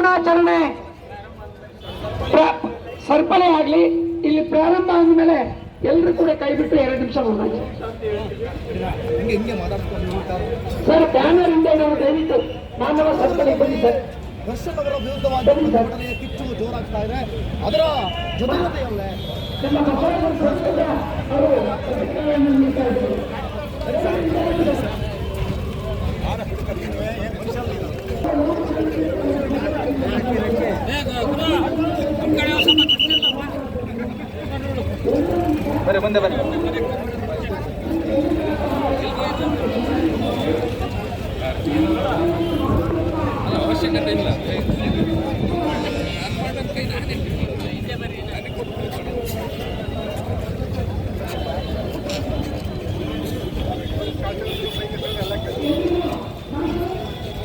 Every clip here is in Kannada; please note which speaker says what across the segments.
Speaker 1: ಮೌನಾಚರಣೆ ಸರ್ಪಣೆ ಆಗಲಿ ಇಲ್ಲಿ ಪ್ರಾರಂಭ ಆದಮೇಲೆ ಎಲ್ಲರೂ ಕೂಡ ಕೈ ಬಿಟ್ಟು ಎರಡು ನಿಮಿಷ ಸರ್ ಬ್ಯಾನರ್ ಇಂದ ನಾವು ದಯವಿಟ್ಟು ಮಾನವ ಸರ್ಪಣೆ ಬನ್ನಿ ಸರ್.
Speaker 2: ದರ್ಶಕರ ವಿರುದ್ಧವಾಗಿ ಕಿಚ್ಚು ಜೋರಾಗ್ತಾ ಇದೆ. ಅದರ ಜೊತೆ
Speaker 1: ಅವರು
Speaker 2: ಬಂದೆ. ಬನ್ನಿ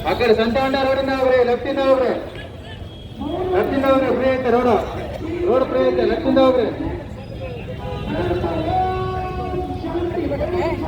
Speaker 3: ಆ ಕಡೆ ಸಂತ ಹೊಂಡ ರೋಡಿಂದ ಹೋಗ್ರಿ ಲೆಫ್ಟಿಂದ ಅವ್ರೆ ಲೆಫ್ಟಿಂದ ಹೋಗ್ರಿ ಫ್ರೀ ಐತೆ ರೋಡ್. ರೋಡ್ ಫ್ರೀ ಐತೆ ಲೆಫ್ಟಿಂದ ಹೋಗ್ರಿ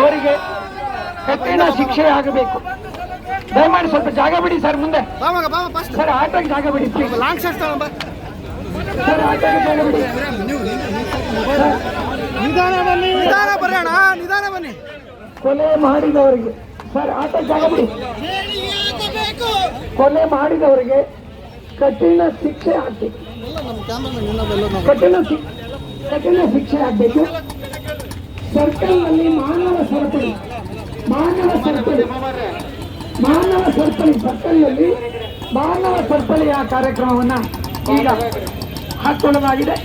Speaker 1: ಅವರಿಗೆ ಕಠಿಣ ಶಿಕ್ಷೆ ಆಗಬೇಕು. ದಯಮಾಡಿ ಸ್ವಲ್ಪ ಜಾಗ ಬಿಡಿ ಸರ್ ಮುಂದೆ. ಸರ್ ಆಟಕ್ಕೆ ಜಾಗ ಬಿಡಿ
Speaker 2: ಲಾಂಗ್
Speaker 1: ಸರ್ ಆಟೋಗೆ ಜಾಗ ಬಿಡಿ.
Speaker 2: ನಿಧಾನ ಬನ್ನಿ ನಿಧಾನ ಬರೋಣ. ನಿಧಾನ ಬನ್ನಿ.
Speaker 1: ಕೊಲೆ ಮಾಡಿದವರಿಗೆ ಸರ್ ಆಟಕ್ಕೆ ಜಾಗ ಬಿಡಿ. ಕೊಲೆ ಮಾಡಿದವರಿಗೆ ಕಠಿಣ ಶಿಕ್ಷೆ ಆಗ್ಬೇಕು. ಕಠಿಣ ಕಠಿಣ ಶಿಕ್ಷೆ ಆಗಬೇಕು. ಸರ್ಕಲ್ನಲ್ಲಿ ಮಾನವ ಸರಪಳಿ ಮಾನವ ಸರಪಳಿ ಮಾನವ ಸರಪಳಿ ಸರ್ಕಲ್ನಲ್ಲಿ ಮಾನವ ಸರಪಳಿಯ ಕಾರ್ಯಕ್ರಮವನ್ನು ಈಗ ಹಾಕೊಳ್ಳಲಾಗಿದೆ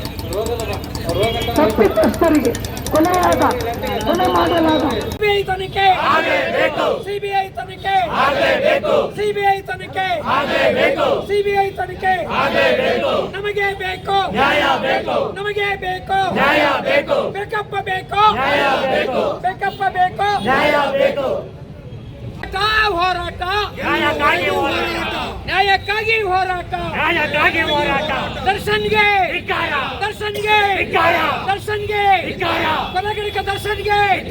Speaker 1: ತಪ್ಪಿತಸ್ಥರಿಗೆ ಕೊಲೆಯಾದ ಕೊಲೆ ಮಾಡಲಾದ
Speaker 4: ಸಿಬಿಐ ತನಿಖೆ. ಸಿಬಿಐ ತನಿಖೆ. ಸಿಬಿಐ ತನಿಖೆ. ಸಿಬಿಐ ತನಿಖೆ. ನಮಗೆ ಬೇಕು. ನ್ಯಾಯ ಬೇಕು. ನಮಗೆ ಬೇಕು. ನ್ಯಾಯ ಬೇಕು. ಬೇಕಪ್ಪ ಬೇಕು. ನ್ಯಾಯ ಬೇಕು. ಬೇಕಪ್ಪ ಬೇಕು. ನ್ಯಾಯ ಬೇಕು. ಹೋರಾಟ. ನ್ಯಾಯಕ್ಕಾಗಿ ಹೋರಾಟ. ನ್ಯಾಯಕ್ಕಾಗಿ ಹೋರಾಟ. ದರ್ಶನ್ಗೆ. ಹೋರಾಟ ದರ್ಶನ್ಗೆ. ದರ್ಶನ್ಗೆ. ದರ್ಶನ್ಗೆ ಕೊಲಗಡಿಕ ದರ್ಶನ್ಗೆ.